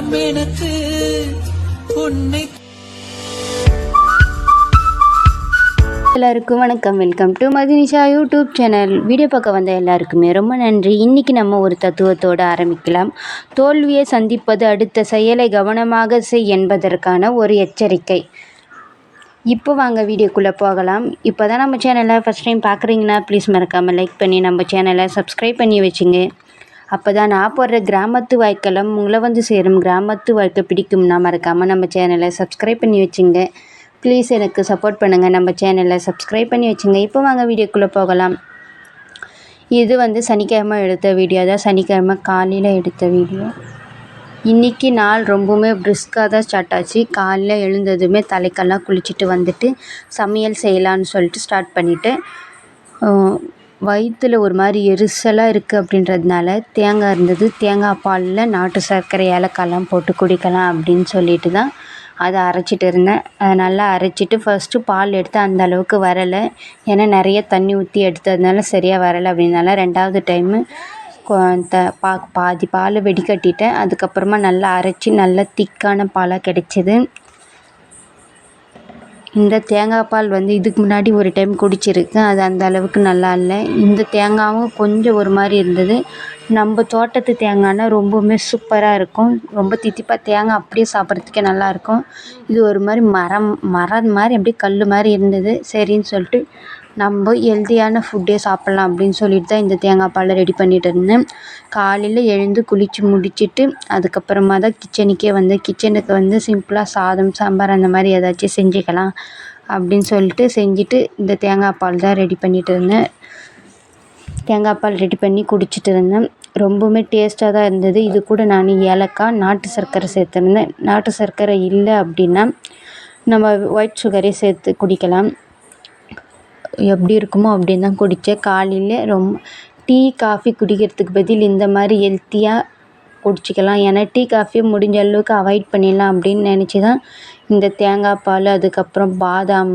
நேரம் எனக்கு உன்னை எல்லாருக்கும் வணக்கம். Welcome to Madhinisha YouTube channel video பார்க்க வந்த எல்லாருக்குமே ரொம்ப நன்றி. இன்றைக்கி நம்ம ஒரு தத்துவத்தோடு ஆரம்பிக்கலாம். தோல்வியை சந்திப்பது அடுத்த செயலை கவனமாக செய் என்பதற்கான ஒரு எச்சரிக்கை. இப்போ வாங்க வீடியோக்குள்ளே போகலாம். இப்போ தான் நம்ம சேனலை ஃபஸ்ட் டைம் பார்க்குறீங்கன்னா ப்ளீஸ் மறக்காமல் லைக் பண்ணி நம்ம சேனலை சப்ஸ்கிரைப் பண்ணி வச்சுங்க. அப்போ தான் நான் போடுற கிராமத்து வாய்க்களம் உங்களை வந்து சேரும். கிராமத்து வாழ்க்கை பிடிக்கும்னா மறக்காமல் நம்ம சேனலை சப்ஸ்கிரைப் பண்ணி வச்சுங்க. ப்ளீஸ் எனக்கு சப்போர்ட் பண்ணுங்கள் நம்ம சேனலை சப்ஸ்கிரைப் பண்ணி வச்சுங்க. இப்போ வாங்க வீடியோக்குள்ளே போகலாம். இது வந்து சனிக்கிழமை எடுத்த வீடியோ. தான் சனிக்கிழமை காலையில் எடுத்த வீடியோ. இன்றைக்கி நாள் ரொம்பவுமே பிரிஸ்காக தான் ஸ்டார்ட் ஆச்சு. காலைல எழுந்ததுமே தலைக்கெல்லாம் குளிச்சுட்டு வந்துட்டு சமையல் செய்யலான்னு சொல்லிட்டு ஸ்டார்ட் பண்ணிவிட்டு வயிற்றில் ஒரு மாதிரி எரிச்சலாக இருக்குது அப்படின்றதுனால தேங்காய் இருந்தது. தேங்காய் பாலில் நாட்டு சர்க்கரை ஏலக்காய்லாம் போட்டு குடிக்கலாம் அப்படின்னு சொல்லிட்டு தான் அதை அரைச்சிட்டு இருந்தேன். அதை நல்லா அரைச்சிட்டு ஃபஸ்ட்டு பால் எடுத்து அந்த அளவுக்கு வரலை. ஏன்னா நிறைய தண்ணி ஊற்றி எடுத்ததுனால சரியாக வரலை அப்படின்னால ரெண்டாவது டைமு த பா பாதி பால் வெடிக்கட்டிட்டேன். அதுக்கப்புறமா நல்லா அரைச்சி நல்லா திக்கான பாலாக கிடைச்சிது. இந்த தேங்காய் பால் வந்து இதுக்கு முன்னாடி ஒரு டைம் குடிச்சிருக்கேன் அது அந்த அளவுக்கு நல்லா இல்லை. இந்த தேங்காயும் கொஞ்சம் ஒரு மாதிரி இருந்தது. நம்ம தோட்டத்து தேங்காய்னா ரொம்பவுமே சூப்பராக இருக்கும். ரொம்ப தித்திப்பாக தேங்காய் அப்படியே சாப்பிட்றதுக்கே நல்லாயிருக்கும் இது ஒரு மாதிரி மரம் மரம் மாதிரி அப்படியே கல் மாதிரி இருந்தது. சரின்னு சொல்லிட்டு நம்ம ஹெல்த்தியான ஃபுட்டே சாப்பிட்லாம் அப்படின்னு சொல்லிட்டு தான் இந்த தேங்காய் பாலை ரெடி பண்ணிட்டு இருந்தேன். காலையில் எழுந்து குளித்து முடிச்சுட்டு அதுக்கப்புறமா தான் கிச்சனுக்கே வந்தேன் கிச்சனுக்கு வந்து சிம்பிளாக சாதம் சாம்பார் அந்த மாதிரி ஏதாச்சும் செஞ்சுக்கலாம் அப்படின்னு சொல்லிட்டு செஞ்சுட்டு இந்த தேங்காய் பால் தான் ரெடி பண்ணிட்டு இருந்தேன். தேங்காய் பால் ரெடி பண்ணி குடிச்சிட்டு இருந்தேன். ரொம்பவுமே டேஸ்ட்டாக தான் இருந்தது. இது கூட நான் ஏலக்காய் நாட்டு சர்க்கரை சேர்த்துருந்தேன். நாட்டு சர்க்கரை இல்லை அப்படின்னா நம்ம ஒயிட் சுகரே சேர்த்து குடிக்கலாம். எப்படி இருக்குமோ அப்படின்னு தான் குடித்தேன். காலையில் ரொம்ப டீ காஃபி குடிக்கிறதுக்கு பதில் இந்த மாதிரி ஹெல்த்தியாக குடிச்சிக்கலாம். ஏன்னா டீ காஃபி முடிஞ்ச அளவுக்கு அவாய்ட் பண்ணிடலாம் அப்படின்னு நினச்சி தான் இந்த தேங்காய் பால் அதுக்கப்புறம் பாதாம்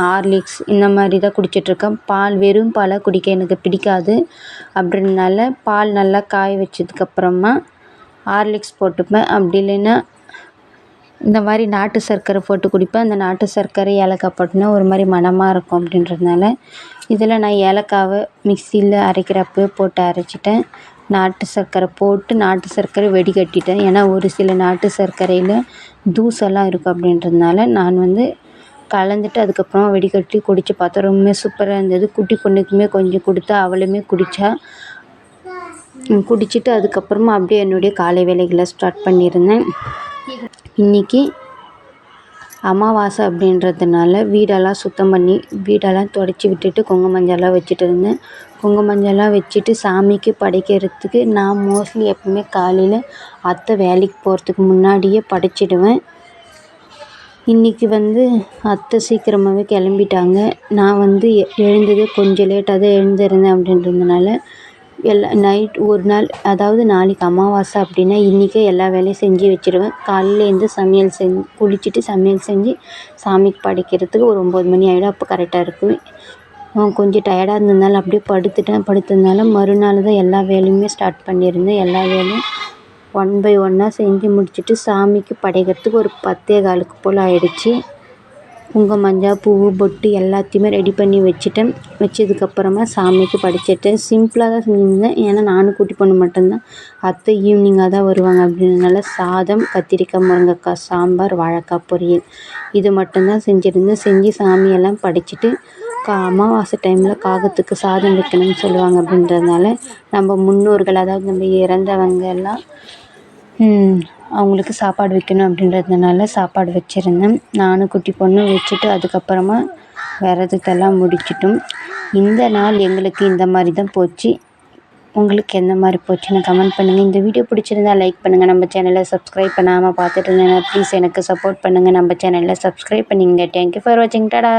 ஹார்லிக்ஸ் இந்த மாதிரி தான் குடிச்சிட்ருக்கேன் பால் வெறும் பாலை குடிக்க எனக்கு பிடிக்காது. அப்படின்றனால பால் நல்லா காய வச்சதுக்கப்புறமா ஹார்லிக்ஸ் போட்டுப்பேன். அப்படி இல்லைன்னா இந்த மாதிரி நாட்டு சர்க்கரை போட்டு குடிப்பேன். அந்த நாட்டு சர்க்கரை ஏலக்காய் போட்டோன்னா ஒரு மாதிரி மணமாக இருக்கும் அப்படின்றதுனால இதில் நான் ஏலக்காவை மிக்சியில் அரைக்கிறப்பவே போட்டு அரைச்சிட்டேன். நாட்டு சர்க்கரை போட்டு நாட்டு சர்க்கரை வடிகட்டிட்டேன். ஏன்னா ஒரு சில நாட்டு சர்க்கரையில் தூசெல்லாம் இருக்கும் அப்படின்றதுனால நான் வந்து கலந்துட்டு அதுக்கப்புறம் வடிகட்டி குடித்து பார்த்தா ரொம்ப சூப்பராக இருந்தது. குட்டி பொண்ணுக்குமே கொஞ்சம் கொடுத்தா அவளுமே குடித்தா குடிச்சிட்டு அதுக்கப்புறமா அப்படியே என்னுடைய காலை வேலைகளை ஸ்டார்ட் பண்ணியிருந்தேன். இன்றைக்கி அமாவாசை அப்படின்றதுனால வீடெல்லாம் சுத்தம் பண்ணி வீடெல்லாம் துடைச்சி விட்டுட்டு குங்கு மஞ்சள்லாம் வச்சுட்டு இருந்தேன். குங்கும மஞ்சள்லாம் வச்சுட்டு சாமிக்கு படைக்கிறதுக்கு நான் மோஸ்ட்லி எப்பவுமே காலையில் அத்தை வேலைக்கு போகிறதுக்கு முன்னாடியே படைச்சிடுவேன். இன்றைக்கி வந்து அத்தை சீக்கிரமாகவே கிளம்பிட்டாங்க. நான் வந்து எ எழுந்ததே கொஞ்சம் லேட்டாக தான் எழுந்திருந்தேன் அப்படின்றதுனால எல்லா நைட் ஒரு நாள் அதாவது நாளைக்கு அமாவாசை அப்படின்னா இன்றைக்கே எல்லா வேலையும் செஞ்சு வச்சுருவேன். காலையில் எழுந்து சமையல் செஞ்சு குளிச்சுட்டு சமையல் செஞ்சு சாமிக்கு படைக்கிறதுக்கு ஒரு ஒம்பது மணி ஆகிடும் அப்போ கரெக்டாக இருக்கும். கொஞ்சம் டயர்டாக இருந்ததுனால அப்படியே படுத்துட்டேன். படுத்ததுனால மறுநாள் தான் எல்லா வேலையுமே ஸ்டார்ட் பண்ணியிருந்தேன். எல்லா வேலையும் ஒன் பை ஒன்னாக செஞ்சு முடிச்சுட்டு சாமிக்கு படைக்கிறதுக்கு ஒரு பத்தே காலுக்கு போல் ஆகிடுச்சி குங்கும மஞ்சள் பூ பொட்டு எல்லாத்தையுமே ரெடி பண்ணி வச்சுட்டேன். வச்சதுக்கப்புறமா சாமிக்கு படைச்சிட்டேன். சிம்பிளாக தான் செஞ்சுருந்தேன். ஏன்னா நானும் குட்டி பொண்ணு மட்டும்தான். அத்தை ஈவினிங்காக தான் வருவாங்க அப்படின்றதுனால சாதம் கத்திரிக்காய் முருங்கைக்காய் சாம்பார் வாழைக்காய் பொரியல் இது மட்டும்தான் செஞ்சுருந்தேன். செஞ்சு சாமியெல்லாம் படைச்சிட்டு கா அமாவாசை டைமில் காகத்துக்கு சாதம் வைக்கணும்னு சொல்லுவாங்க அப்படின்றதுனால நம்ம முன்னோர்கள் அதாவது நம்ம இறந்தவங்க எல்லாம் அவங்களுக்கு சாப்பாடு வைக்கணும் அப்படின்றதுனால சாப்பாடு வச்சுருந்தேன். நானும் குட்டி பொண்ணும் வச்சுட்டு அதுக்கப்புறமா விரதத்தெல்லாம் முடிச்சிட்டோம். இந்த நாள் எங்களுக்கு இந்த மாதிரி தான் போச்சு. உங்களுக்கு எந்த மாதிரி போச்சுன்னு கமெண்ட் பண்ணுங்கள் இந்த வீடியோ பிடிச்சிருந்தா லைக் பண்ணுங்கள் நம்ம சேனலை சப்ஸ்கிரைப் பண்ணாமல் பார்த்துட்டு இருந்தேன்னா ப்ளீஸ் எனக்கு சப்போர்ட் பண்ணுங்கள் நம்ம சேனலில் சப்ஸ்கிரைப் பண்ணிங்க தேங்க்யூ ஃபார் வாட்சிங் டாடா